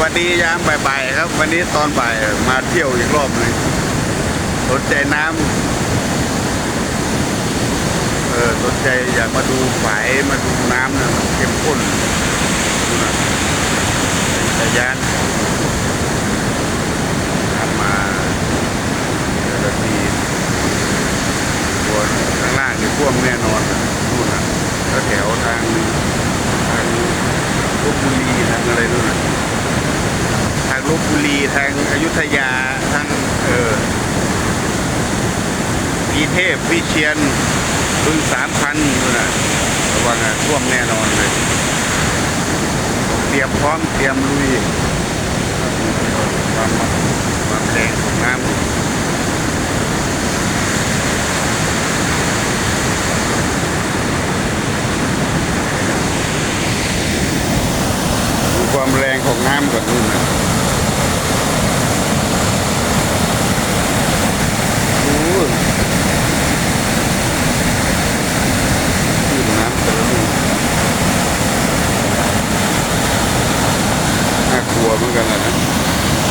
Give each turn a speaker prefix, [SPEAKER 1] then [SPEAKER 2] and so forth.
[SPEAKER 1] วัสดียามบ่ายๆครับ วันนี้ตอนบ่ายมาเที่ยวอีกรอบหนึ่งสนใจน้ำเออสนใจอยากมาดูฝายมาดูน้ำนะมันเข้มข้นนะเป็นจักรยานทำมาเดี๋ยวจะมีตัวข้างล่างนี่พ่วงแน่นอนนู่นนะแล้วแถวทางทางลบบุรีทางอะไรนู่นนะ ทาง ลบบุรีทางอยุธยาทางเออพีเทพวิเชียนบึงสามพันนู่นนะระวังอะท่วมแน่นอนเลยเตรียมพร้อมเตรียมลุยความความแรงของน้ำความแรงของน้ำก่อนนู่นนะ โอ้ยขึ้นน้ำแต่ละลูก น่าก